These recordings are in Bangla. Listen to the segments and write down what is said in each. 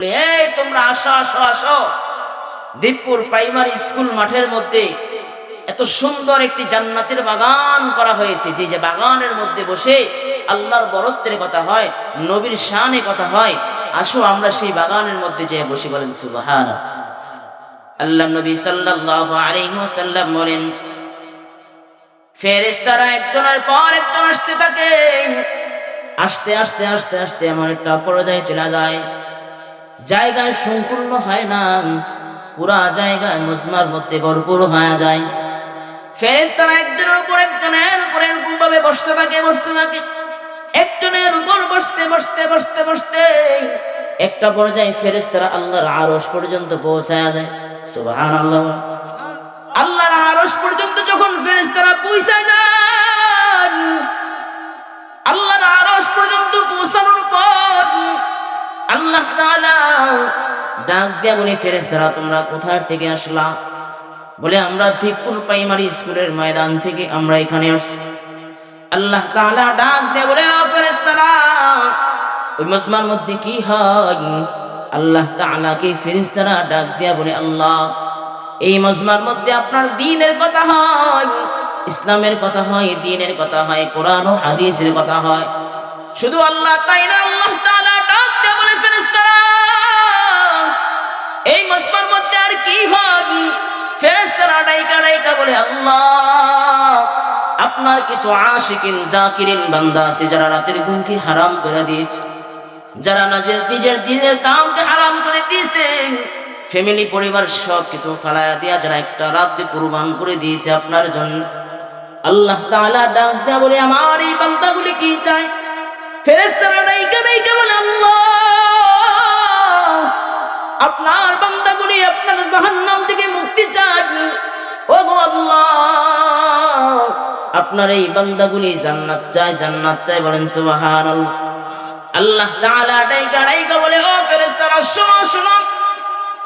এই, তোমরা আসো আসো আসো। দীপপুর প্রাইমারি স্কুল মাঠের মধ্যে এত সুন্দর একটি জান্নাতের বাগান করা হয়েছে, যে যে বাগানের মধ্যে বসে আল্লাহর বরত্বের কথা হয়, নবীর শানে কথা হয়। আসো আমরা সেই বাগানের মধ্যে যে বসে বলেন সুবাহান আল্লাহ নবী সাল্লাল্লাহু আলাইহি ওয়াসাল্লাম বলেন, ফেরেশতারা একজনের পর একজন আসতে থাকে। আসতে আসতে আসতে আসতে এমন একটা পর্যায়ে চলে যায়। জায়গায় সম্পূর্ণ হয় না, পুরা জায়গায় মুজমার মধ্যে ভরপুর হয়ে যায়। ফেরেস্তারা একজনের উপর একজনের এরকম ভাবে বসতে থাকে বসতে থাকে। একজনের উপর বসতে বসতে বসতে বসতে একটা পর্যায়ে ফেরেস্তারা আল্লাহর আরস পর্যন্ত পৌঁছায় যায় আল্লাহ আল্লাহর আরশ পর্যন্ত যখন ফেরেস্তারা পৌঁছায় যায় আল্লাহর আরশ পর্যন্ত পৌঁছানোর পর আল্লাহ ডাক দিয়া বলে, ফেরেশতারা, তোমরা কোথার থেকে আসলা? বলে, আমরা দীপুর প্রাইমারি স্কুলের ময়দান থেকে আমরা এখানে আসছি। আল্লাহ তাআলা ডাক দিয়ে বলে, ও ফেরেশতারা, ওই মুসলমান মধ্যে কি হয়? আল্লাহ তাআলাকে ফেরেশতারা ডাক দিয়া বলে, আল্লাহ, এই মজমার মধ্যে আপনার দিনের কথা হয়, ইসলামের কথা হয়, দিনের কথা হয়, কোরআন ও হাদিসের কথা হয়। শুধু আল্লাহ তাই না, আল্লাহ দিয়ে এই মজমার মধ্যে আর কি হয়? ফেরেশতারা ডাইকা ডাইকা বলে, আল্লাহ, আপনার কিছু আশিকিন, জাকিরিন বান্দা আছে যারা রাতের ঘুমকে হারাম করে দিয়েছে। যারা নিজের নিজের দিনের কামকে হারাম করে দিয়েছে। ফ্যামিলি, পরিবার সব কিছু ফালায়া দিয়া যারা একটা রাতকে কুরবান করে দিয়েছে আপনার জন্য। আল্লাহ তাআলা ডাক দেয়া বলে, আমার এই বান্দাগুলি কি চায়? ফেরেশতারা ডাইকা ডাইকা বলে, আল্লাহ আপনার এই বান্দাগুলি জান্নাত চায় জান্নাত চায় বলেন সুবহানাল্লাহ। আল্লাহ তাআলা ডাইকা ডাইকা বলে, ও ফেরেশতারা, শোনো শোনো।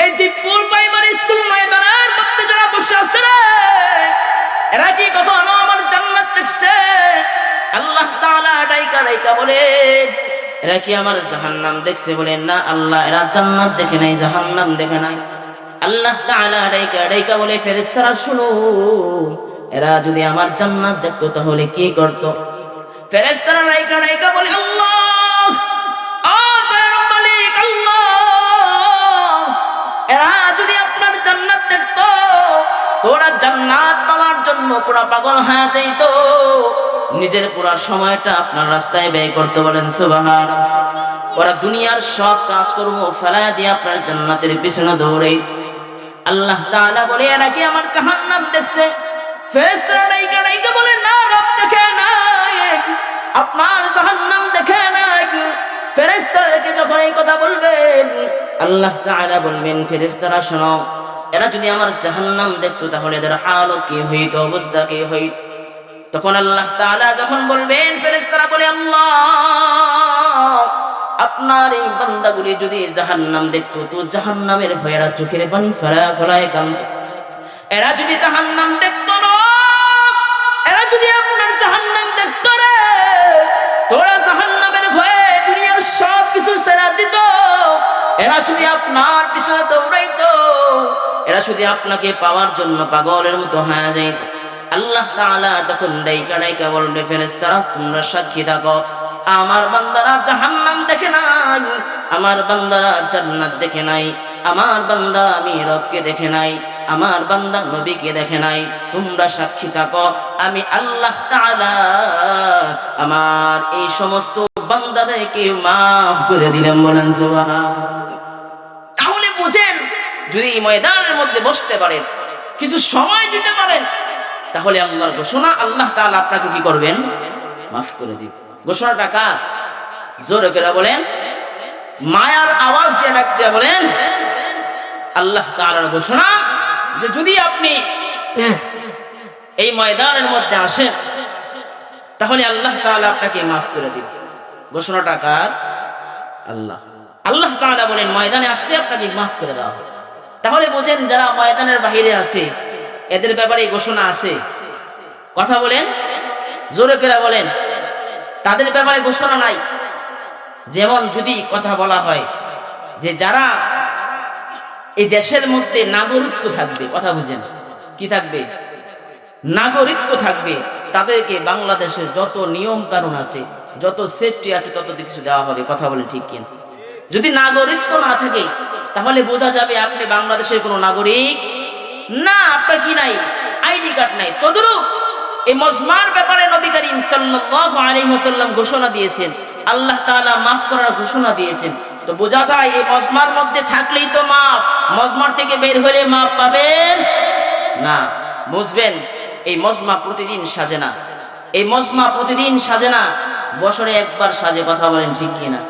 এই দীপপুর প্রাইমারি স্কুল ময়দানের মধ্যে যারা বসে আছে রে, এরা কি কখনো আমার জান্নাত দেখছে? আল্লাহ তাআলা ডাইকা ডাইকা বলে, এরা কি আমার জাহান্নাম দেখছে? বলে, না, আল্লাহ, এরা জান্নাত দেখে নাই, জাহান্নাম দেখে নাই। আল্লাহ তাআলা ডাইকা ডাইকা বলে, ফেরেশতারা, শুনো এরা যদি আমার জান্নাত দেখতো, তাহলে কি করতো? ফেরেশতারা ডাইকা ডাইকা বলে, আল্লাহ মালিক, আল্লাহ, এরা যদি আপনার জান্নাত দেখতো, তোরা জান্নাত পাওয়ার জন্য পুরা পাগল হয়ে যাইতো। নিজের পুরা সময়টা আপনার রাস্তায় ব্যয় করতে বলেন সুবাহান ওরা দুনিয়ার সব কাজ কর্ম ফেলায় দিয়ে আপনার জান্নাতের পিছনে দৌড়াই আল্লাহ তাআলা বলে, এরা কি আমার জাহান্নাম দেখছে? বলে আপনার এই এরা যদি আমার জাহান্নাম দেখতো যখন বলবেন, ফেরেশতারা বলে বান্দাগুলি যদি জাহান্নাম দেখতো, তো জাহান্নামের ভয়েরা চোখের পানি ফেলা ফেলায় এরা যদি জাহান্নাম দেখতো এরা শুধু আপনার পিছনে দৌড়াইতো। এরা শুধু আপনাকে পাওয়ার জন্য পাগলের মতো হয়ে যাইত। আল্লাহ তাআলা তখন ডাইকা ডাইকা বলবে, ফেরেশতারা, তোমরা সাক্ষী থাকো। আমার বান্দারা জাহান্নাম দেখে নাই, আমার বান্দারা জান্নাত দেখে নাই, আমার বান্দা আমি রবকে দেখে নাই, আমার বান্দা নবীকে দেখে নাই। তোমরা সাক্ষী থাকো, আমি আল্লাহ তাআলা আমার এই সমস্ত বান্দাদেরকে মাফ করে দিলাম বলেন তাহলে বুঝেন, যদি ময়দানের মধ্যে বসতে পারেন, কিছু সময় দিতে পারেন, তাহলে আল্লাহর ঘোষণা, আল্লাহ তাআলা আপনাকে কি করবেন? মাফ করে দিন ঘোষণাটা কার? জোরে করে বলেন, মায়ার আওয়াজ দিয়ে ডাক দিয়ে বলেন, আল্লাহ তাআলার ঘোষণা যে যদি আপনি এই ময়দানের মধ্যে আসেন, তাহলে আল্লাহ তাআলা আপনাকে মাফ করে দিবেন। ঘোষণাটা কার আল্লাহ। আল্লাহ তাআলা বলেন, ময়দানে আসলে আপনাকে মাফ করে দেওয়া হবে। তাহলে বোঝেন যারা ময়দানের বাহিরে আছে, এদের ব্যাপারে ঘোষণা আছে। কথা বলেন, জোরে করে বলেন, তাদের ব্যাপারে ঘোষণা নাই। যেমন যদি কথা বলা হয় যে যারা এই দেশের মধ্যে নাগরিকত্ব থাকবে, কথা বুঝেন, কি থাকবে? নাগরিকত্ব থাকবে, তাদেরকে বাংলাদেশের যত নিয়ম কানুন আছে যত সেফটি আছে তত কিছু দেওয়া হবে, কথা বলে ঠিক কিন্তু যদি নাগরিকত্ব না থাকে, তাহলে বোঝা যাবে আপনি বাংলাদেশের কোনো নাগরিক না, আপনার কি নাই? আইডি কার্ড নাই। তদরূপ এই মজমার ব্যাপারে নবী করিম সাল্লাল্লাহু আলাইহি ওয়াসাল্লাম ঘোষণা দিয়েছেন। আল্লাহ তাআলা মাফ করার ঘোষণা দিয়েছেন। তো বোঝা যায় এই মজমার মধ্যে থাকলেই তো মাফ। মজমার থেকে বের হলে মাফ পাবেন না। বুঝবেন, এই মজমা প্রতিদিন সাজে না। এই মজমা প্রতিদিন সাজে না। বছরে একবার সাজে কথা বলেন ঠিক কিনা?